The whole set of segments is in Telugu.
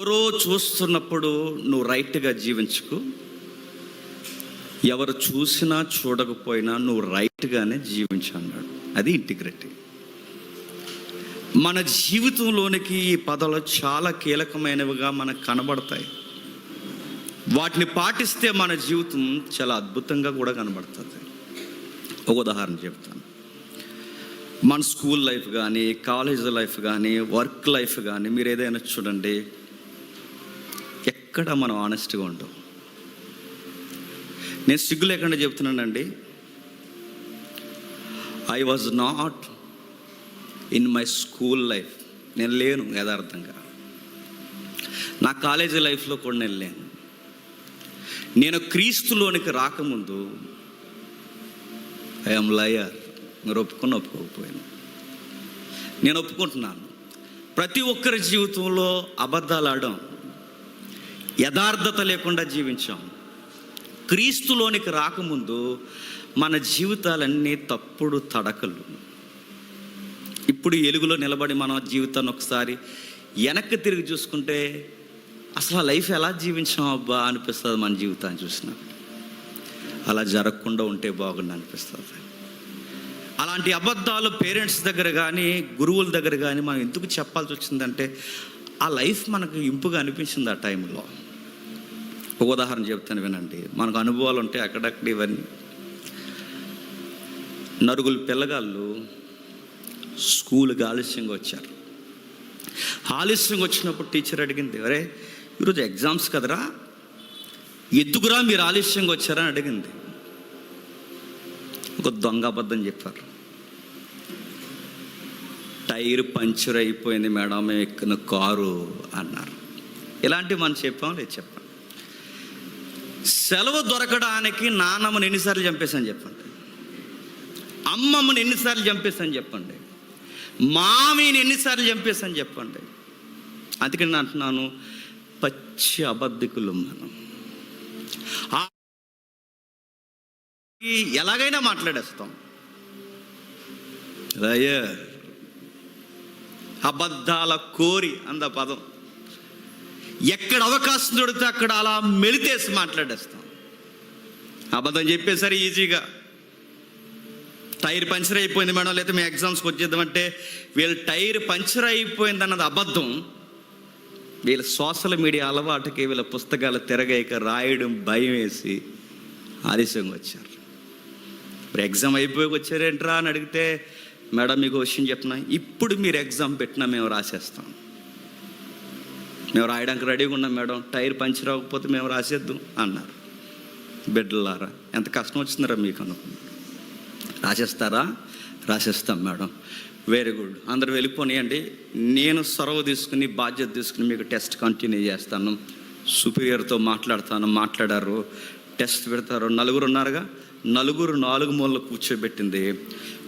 ఎవరో చూస్తున్నప్పుడు నువ్వు రైట్గా జీవించుకు. ఎవరు చూసినా చూడకపోయినా నువ్వు రైట్గానే జీవించు అన్నాడు. అది ఇంటిగ్రిటీ మన జీవితంలోనికి ఈ పదాలు చాలా కీలకమైనవిగా మనకు కనబడతాయి. వాటిని పాటిస్తే మన జీవితం చాలా అద్భుతంగా కూడా కనబడుతుంది. ఒక ఉదాహరణ చెప్తాను. మన స్కూల్ లైఫ్ కానీ కాలేజ్ లైఫ్ కానీ వర్క్ లైఫ్ కానీ మీరు ఏదైనా చూడండి. ఎక్కడ మనం ఆనెస్ట్గా ఉంటాం. నేను సిగ్గు లేకుండా చెప్తున్నానండి. I was not in my school life నేను లేను యథార్థంగా. నా కాలేజీ లైఫ్లో కూడా నేను లేను. నేను క్రీస్తులోనికి రాకముందు ఐఎమ్ లయర్ మీరు ఒప్పుకొని ఒప్పుకోకపోయాను. నేను ఒప్పుకుంటున్నాను. ప్రతి ఒక్కరి జీవితంలో అబద్ధాలు ఆడడం యథార్థత లేకుండా జీవించాం. క్రీస్తులోనికి రాకముందు మన జీవితాలన్నీ తప్పుడు తడకలు. ఇప్పుడు ఎలుగులో నిలబడి మన జీవితాన్ని ఒకసారి వెనక్కి తిరిగి చూసుకుంటే అసలు ఆ లైఫ్ ఎలా జీవించాం అబ్బా అనిపిస్తుంది మన జీవితాన్ని చూసిన. అలా జరగకుండా ఉంటే బాగుండు అనిపిస్తుంది. అలాంటి అబద్ధాలు పేరెంట్స్ దగ్గర కానీ గురువుల దగ్గర కానీ మనం ఎందుకు చెప్పాల్సి వచ్చిందంటే ఆ లైఫ్ మనకు ఇంపుగా అనిపించింది ఆ టైంలో. ఒక ఉదాహరణ చెప్తాను వినండి. మనకు అనుభవాలు ఉంటాయి అక్కడక్కడ ఇవన్నీ. నరుగులు పిల్లగాళ్ళు స్కూల్కి ఆలస్యంగా వచ్చారు. ఆలస్యంగా వచ్చినప్పుడు టీచర్ అడిగింది అరే ఈరోజు ఎగ్జామ్స్ కదరా? ఎందుకురా మీరు ఆలస్యంగా వచ్చారని అడిగింది. ఒక దొంగ అబద్ధం చెప్పారు. టైర్ పంచర్ అయిపోయింది మేడం మేము ఎక్కిన కారు అన్నారు. ఇలాంటివి మనం చెప్పాం లేదు చెప్పాం. సెలవు దొరకడానికి నాన్నమ్మని ఎన్నిసార్లు చంపేశాను చెప్పండి. అమ్మమ్మని ఎన్నిసార్లు చంపేశాను చెప్పండి. మామిని ఎన్నిసార్లు చంపేశాను చెప్పండి. అందుకని నేను అంటున్నాను పచ్చి అబద్ధికులు మనం. ఎలాగైనా మాట్లాడేస్తాం. రయర్ అబద్ధాల కోరి అంద పదం. ఎక్కడ అవకాశం దొరికితే అక్కడ అలా మెలితేసి మాట్లాడేస్తాం. అబద్ధం చెప్పేసరి ఈజీగా. టైర్ పంచర్ అయిపోయింది మేడం లేకపోతే మీ ఎగ్జామ్స్కి వచ్చేద్దామంటే వీళ్ళ టైర్ పంచర్ అయిపోయింది అన్నది అబద్ధం. వీళ్ళ సోషల్ మీడియా అలవాటుకి వీళ్ళ పుస్తకాలు తిరగైక రాయడం భయం వేసి ఆలస్యంగా వచ్చారు. ఇప్పుడు ఎగ్జామ్ అయిపోయి వచ్చారేంట్రా అని అడిగితే మేడం మీకు విషయం చెప్పిన ఇప్పుడు మీరు ఎగ్జామ్ పెట్టినా మేము రాసేస్తాం. మేము రాయడానికి రెడీగా ఉన్నాం మేడం. టైర్ పంచర్ అవ్వకపోతే మేము రాసేద్దాం అన్నారు. బిడ్డలారా ఎంత కష్టం వచ్చిందిరా మీకు అనుకున్నాను రాసేస్తారా? రాసేస్తాం మేడం. వెరీ గుడ్ అందరు వెళ్ళిపోనియండి. నేను సొరవ తీసుకుని బాధ్యత తీసుకుని మీకు టెస్ట్ కంటిన్యూ చేస్తాను. సుపీరియర్తో మాట్లాడతాను మాట్లాడారు. టెస్ట్ పెడతారు. నలుగురు ఉన్నారుగా? నలుగురు నాలుగు మూలలో కూర్చోబెట్టింది.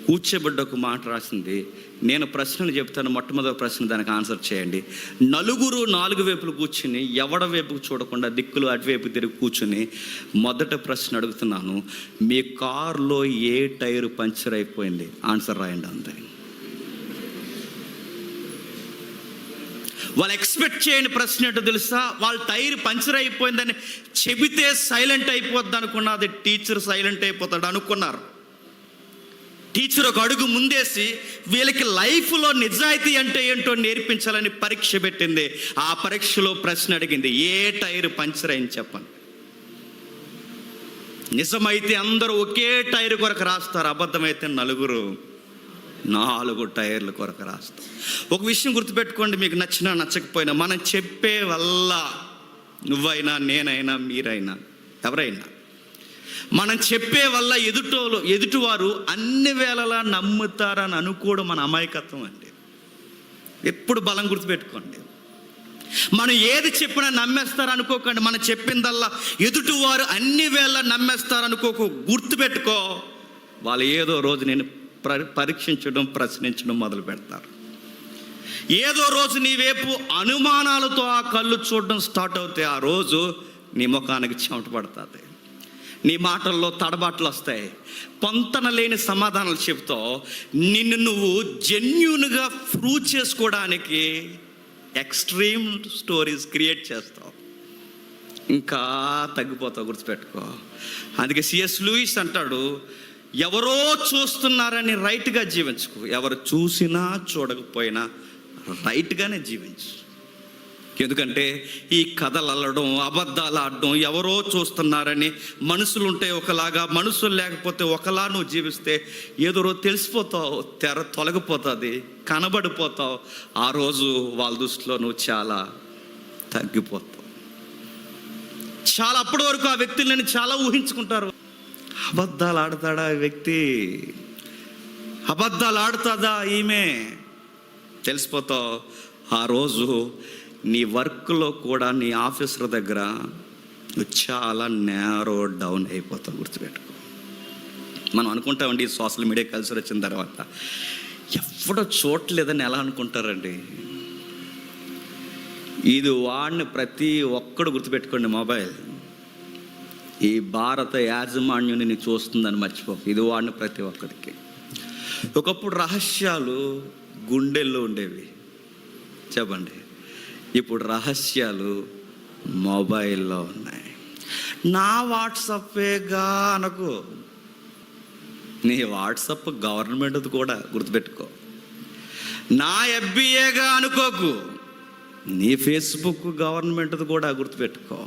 కూర్చోబెడ్డ ఒక మాట రాసింది. నేను ప్రశ్నలు చెప్తాను మొట్టమొదటి ప్రశ్న దానికి ఆన్సర్ చేయండి. నలుగురు నాలుగు వైపులు కూర్చుని ఎవడ వైపు చూడకుండా దిక్కులు అటువైపు తిరిగి కూర్చుని మొదట ప్రశ్న అడుగుతున్నాను. మీ కారులో ఏ టైరు పంచర్ అయిపోయింది? ఆన్సర్ రాయండి అంతే వాళ్ళు ఎక్స్పెక్ట్ చేయని ప్రశ్న ఏంటో తెలుసా? వాళ్ళ టైర్ పంచర్ అయిపోయిందని చెబితే సైలెంట్ అయిపోద్ది అనుకున్నది టీచర్ సైలెంట్ అయిపోతాడు అనుకున్నారు. టీచర్ ఒక అడుగు ముందేసి వీళ్ళకి లైఫ్లో నిజాయితీ అంటే ఏంటో నేర్పించాలని పరీక్ష పెట్టింది. ఆ పరీక్షలో ప్రశ్న అడిగింది ఏ టైర్ పంచర్ అయింది చెప్పండి. నిజమైతే అందరూ ఒకే టైర్ కొరకు రాస్తారు అబద్ధమైతే నలుగురు నాలుగు టైర్ల కొరకు రాస్తాం ఒక విషయం గుర్తుపెట్టుకోండి మీకు నచ్చినా నచ్చకపోయినా మనం చెప్పే వల్ల నువ్వైనా నేనైనా మీరైనా ఎవరైనా మనం చెప్పే వల్ల ఎదుటోలు ఎదుటివారు అన్ని వేళలా నమ్ముతారని అనుకోవడం మన అమాయకత్వం అండి. ఎప్పుడు బలం గుర్తుపెట్టుకోండి. మనం ఏది చెప్పినా నమ్మేస్తారు అనుకోకండి. మనం చెప్పిందల్లా ఎదుటివారు అన్ని వేళ నమ్మేస్తారు అనుకోకు గుర్తుపెట్టుకో. వాళ్ళు ఏదో రోజు నేను పరీక్షించడం ప్రశ్నించడం మొదలు పెడతారు. ఏదో రోజు నీ వైపు అనుమానాలతో ఆ కళ్ళు చూడడం స్టార్ట్ అవుతాయి ఆ రోజు నీ ముఖానికి చెమట పడుతుంది. నీ మాటల్లో తడబాట్లు వస్తాయి. పొంతన లేని సమాధానాలు చెప్తావు నిన్ను నువ్వు జెన్యున్గా ప్రూవ్ చేసుకోవడానికి ఎక్స్ట్రీమ్ స్టోరీస్ క్రియేట్ చేస్తావు. ఇంకా తగ్గిపోతావు గుర్తుపెట్టుకో. అందుకే సిఎస్ లూయిస్ అంటాడు ఎవరో చూస్తున్నారని రైట్గా జీవించుకో. ఎవరు చూసినా చూడకపోయినా రైట్గానే జీవించు. ఎందుకంటే ఈ కథలు అల్లడం అబద్ధాలు ఆడడం ఎవరో చూస్తున్నారని మనుషులు ఉంటే ఒకలాగా మనుషులు లేకపోతే ఒకలా నువ్వు జీవిస్తే ఏదో రోజు తెలిసిపోతావు తెర తొలగిపోతుంది కనబడిపోతావు. ఆ రోజు వాళ్ళ దృష్టిలో నువ్వు చాలా తగ్గిపోతావు. చాలా అప్పటి వరకు ఆ వ్యక్తులని చాలా ఊహించుకుంటారు. అబద్ధాలు ఆడతాడా ఈ వ్యక్తి? అబద్ధాలు ఆడుతుందా ఈమె? తెలిసిపోతావు. ఆ రోజు నీ వర్క్లో కూడా నీ ఆఫీసర్ దగ్గర నువ్వు చాలా నేరో డౌన్ అయిపోతావు గుర్తుపెట్టుకో. మనం అనుకుంటామండి సోషల్ మీడియా కల్చర్ వచ్చిన తర్వాత. ఎవడో చూడలేదని ఎలా అనుకుంటారండి? ఇది వాడిని ప్రతి ఒక్కడు గుర్తుపెట్టుకోండి మొబైల్. ఈ భారత యాజమాన్యుని చూస్తుందని మర్చిపోక. ఇది వాడిని ప్రతి ఒక్కరికి ఒకప్పుడు రహస్యాలు గుండెల్లో ఉండేవి. చెప్పండి. ఇప్పుడు రహస్యాలు మొబైల్లో ఉన్నాయి. నా వాట్సప్పేగా అనకు. నీ వాట్సప్ గవర్నమెంట్ది కూడా గుర్తుపెట్టుకో. నా ఎఫ్బిఏగా అనుకోకు. నీ ఫేస్బుక్ గవర్నమెంట్ది కూడా గుర్తుపెట్టుకో.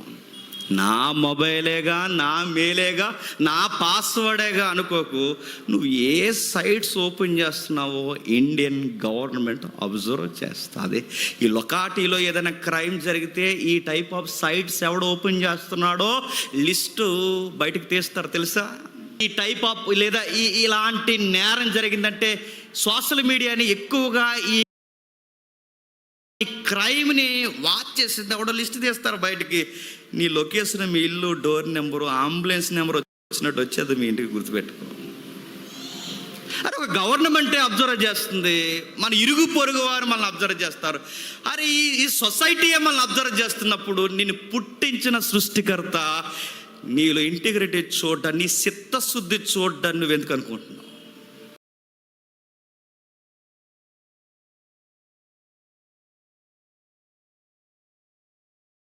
నా మొబైలేగా నా మేలేగా నా పాస్వర్డేగా అనుకోకు. నువ్వు ఏ సైట్స్ ఓపెన్ చేస్తున్నావో ఇండియన్ గవర్నమెంట్ అబ్జర్వ్ చేస్తుంది. ఈ లొకాటీలో ఏదైనా క్రైమ్ జరిగితే ఈ టైప్ ఆఫ్ సైట్స్ ఎవడు ఓపెన్ చేస్తున్నాడో లిస్టు బయటకు తీస్తారు తెలుసా? ఈ టైప్ ఆఫ్ లేదా ఈ ఇలాంటి నేరం జరిగిందంటే సోషల్ మీడియాని ఎక్కువగా ఈ ఈ క్రైమ్ని వాచ్ చేసింది ఎవడో లిస్ట్ తీస్తారు బయటికి. నీ లొకేషన్ మీ ఇల్లు డోర్ నెంబరు అంబులెన్స్ నెంబర్ వచ్చినట్టు వచ్చేది మీ ఇంటికి గుర్తుపెట్టుకో. అరే ఒక గవర్నమెంటే అబ్జర్వ్ చేస్తుంది. మన ఇరుగు పొరుగు వారు మనల్ని అబ్జర్వ్ చేస్తారు. అరే ఈ ఈ సొసైటీయే మనల్ని అబ్జర్వ్ చేస్తున్నప్పుడు నేను పుట్టించిన సృష్టికర్త నీలో ఇంటిగ్రిటీ చూడ్డాన్ని నీ చిత్తశుద్ధి చూడ్డాన్ని నువ్వు ఎందుకు అనుకుంటున్నావు?